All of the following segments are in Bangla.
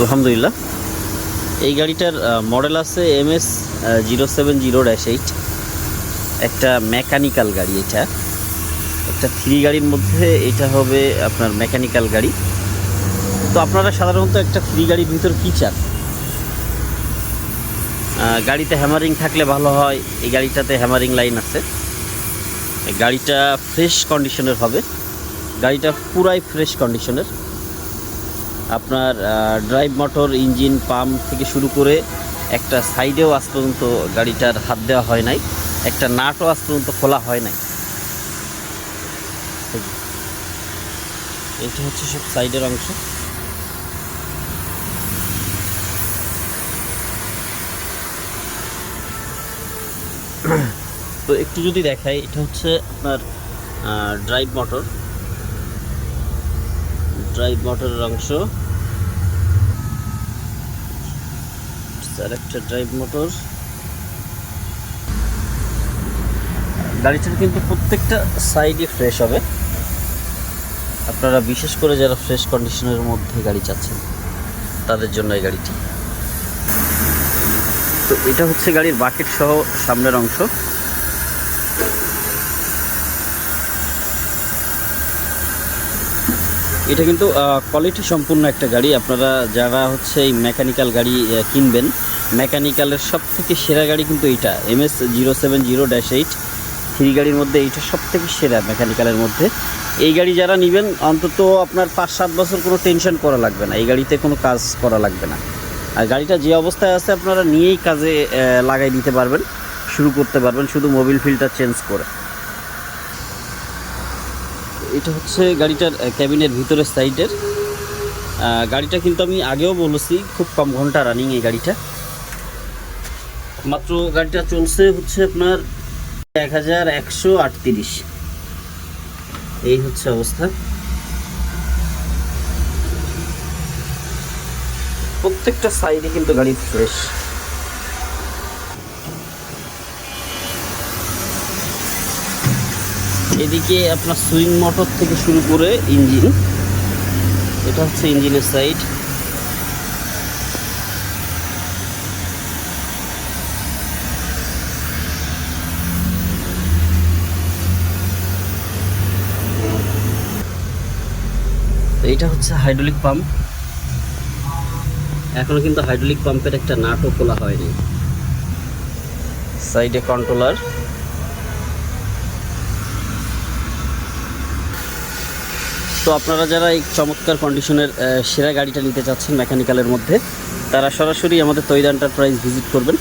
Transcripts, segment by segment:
আলহামদুলিল্লাহ। এই গাড়িটার মডেল আছে M S zero seven zero dash eight একটা মেকানিক্যাল গাড়ি এটা। একটা থ্রি গাড়ির মধ্যে এটা হবে আপনার মেকানিক্যাল গাড়ি। তো আপনারা সাধারণত একটা থ্রি গাড়ির ভিতর কী চান? গাড়িতে হ্যামারিং থাকলে ভালো হয়, এই গাড়িটাতে হ্যামারিং লাইন আছে। গাড়িটা ফ্রেশ কন্ডিশনের হবে। গাড়িটা পুরাই ফ্রেশ কন্ডিশনের আপনার ড্রাইভ মোটর ইঞ্জিন পাম্প থেকে শুরু করে একটা সাইডেও আজ পর্যন্ত গাড়িটার হাত দেওয়া হয় নাই, একটা নাটও আজ পর্যন্ত খোলা হয় নাই। এটা হচ্ছে সব সাইডের অংশ। তো একটু যদি দেখাই, এটা হচ্ছে আপনার ড্রাইভ মোটর ড্রাইভ মোটরের অংশ। আর একটা ড্রাইভ মোটর গাড়িটার কিন্তু প্রত্যেকটা সাইডে ফ্রেশ হবে। আপনারা বিশেষ করে যারা ফ্রেশ কন্ডিশনের মধ্যে গাড়ি চাচ্ছেন, তাদের জন্য এই গাড়িটি। তো এটা হচ্ছে গাড়ির বাকেট সহ সামনের অংশ। এটা কিন্তু কোয়ালিটি সম্পূর্ণ একটা গাড়ি। আপনারা যারা হচ্ছে এই মেকানিক্যাল গাড়ি কিনবেন মেকানিক্যালের সব থেকে সেরা গাড়ি কিন্তু এইটা। M S zero seven zero dash eight three গাড়ির মধ্যে এইটা সব থেকে সেরা মেকানিক্যালের মধ্যে। এই গাড়ি যারা নেবেন, অন্তত আপনার পাঁচ সাত বছর কোনো টেনশন করা লাগবে না। এই গাড়িতে কোনো কাজ করা লাগবে না। আর গাড়িটা যে অবস্থায় আছে, আপনারা নিয়েই কাজে লাগাই দিতে পারবেন, শুরু করতে পারবেন, শুধু মোবিল ফিল্টার চেঞ্জ করে। এটা হচ্ছে গাড়িটার ক্যাবিনের ভিতরের সাইডের। গাড়িটা কিন্তু আমি আগেও বলেছি, খুব কম ঘণ্টা রানিং এই গাড়িটা। মাত্র গাড়িটা চলছে হচ্ছে আপনার এক হাজার একশো আটত্রিশ। এই হচ্ছে অবস্থা। প্রত্যেকটা সাইডে কিন্তু গাড়ি ফ্রেশ এদিকে আপনার সুইং মোটর থেকে শুরু করে ইঞ্জিন। এটা হচ্ছে ইঞ্জিনের সাইড। এটা হচ্ছে হাইড্রোলিক পাম্প। এখনও কিন্তু হাইড্রোলিক পাম্পের একটা নাটও খোলা হয়নি। সাইডে কন্ট্রোলার। তো আপনারা যারা এই চমৎকার কন্ডিশনের সেরা গাড়িটা নিতে চাচ্ছেন মেকানিক্যালের মধ্যে, তারা সরাসরি আমাদের তৈরি এন্টারপ্রাইজ ভিজিট করবেন।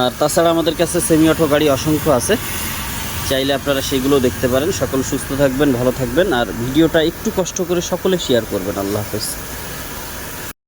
আর তাছাড়া আমাদের কাছে সেমি অটো গাড়ি অসংখ্য আছে। চাইলে আপনারা সেগুলো দেখতে পারেন। সকল সুস্থ থাকবেন, ভালো থাকবেন। আর ভিডিওটা একটু কষ্ট করে সকলে শেয়ার করবেন। আল্লাহ হাফেজ।